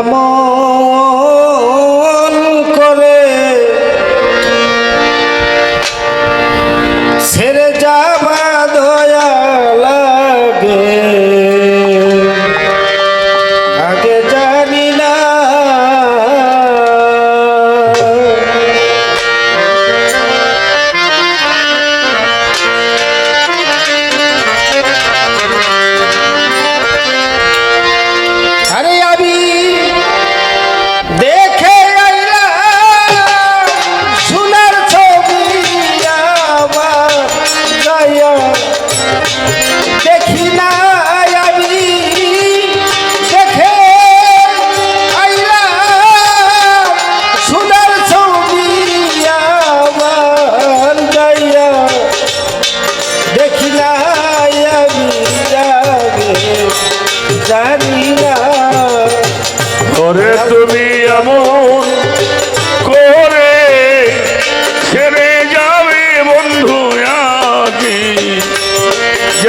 আমন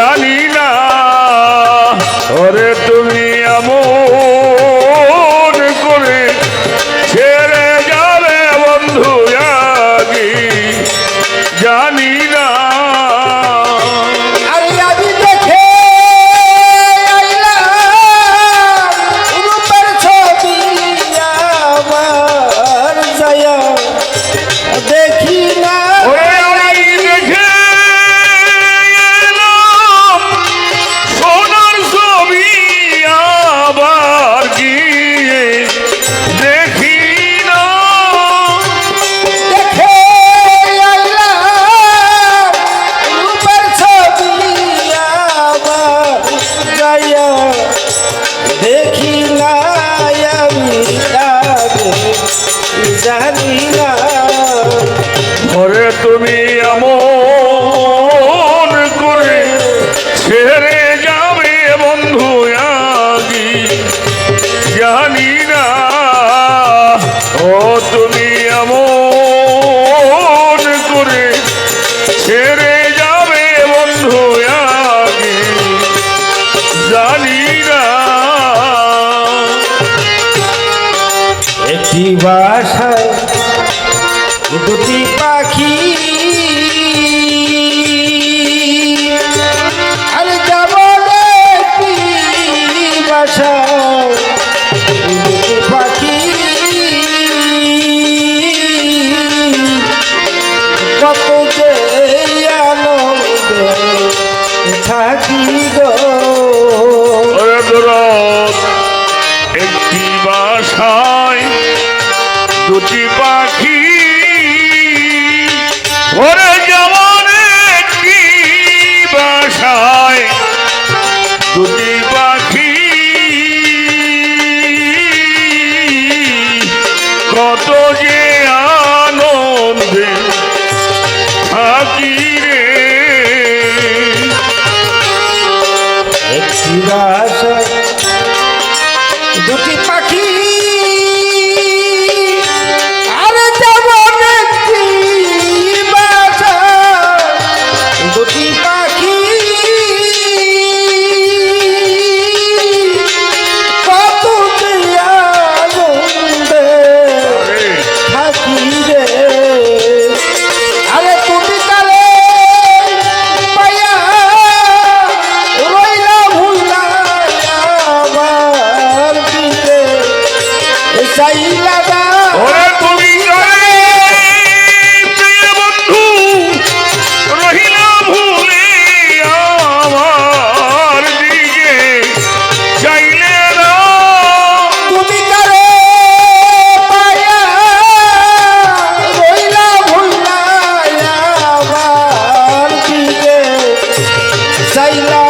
জানি জানি না একটি বাসায় দুটি পাখি একটি চাইলা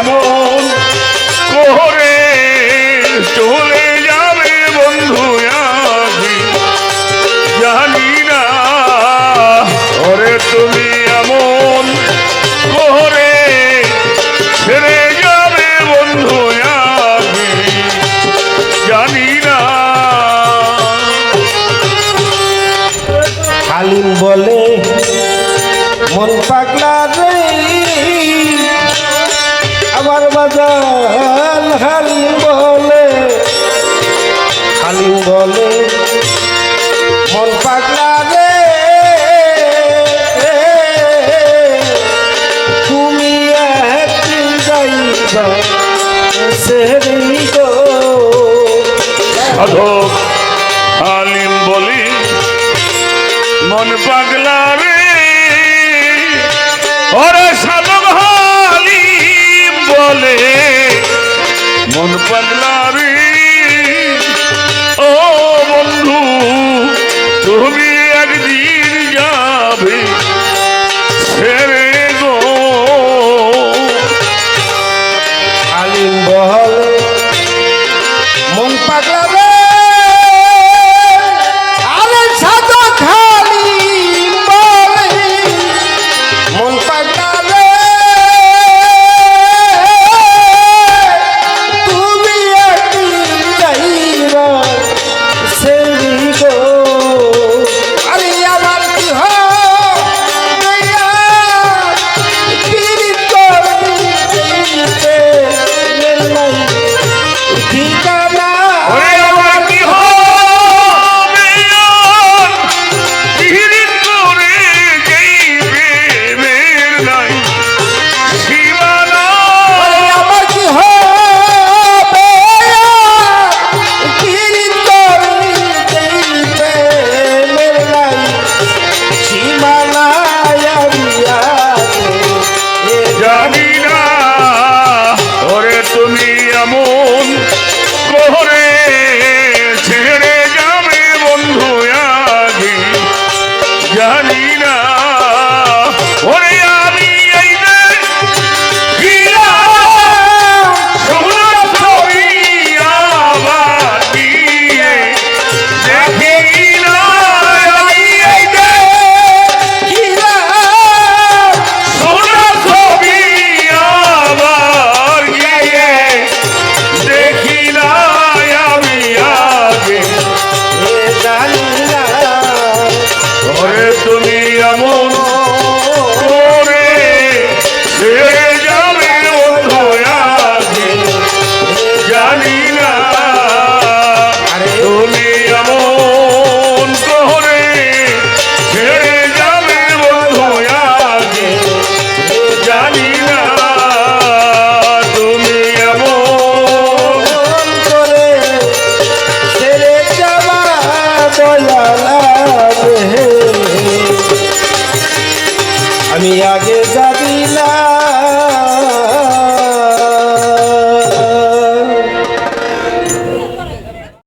কেমন কোহরে চলে যাবে বন্ধু আমি। জানি না, ওরে তুমি এমন কোহরে ছেড়ে যাবে বন্ধু আমি। জানি না। হালিম বলে, মন পাগলা রে বলে মন পাগলা রে। তুমি একদিন যাইবা সে সাধন i my glove.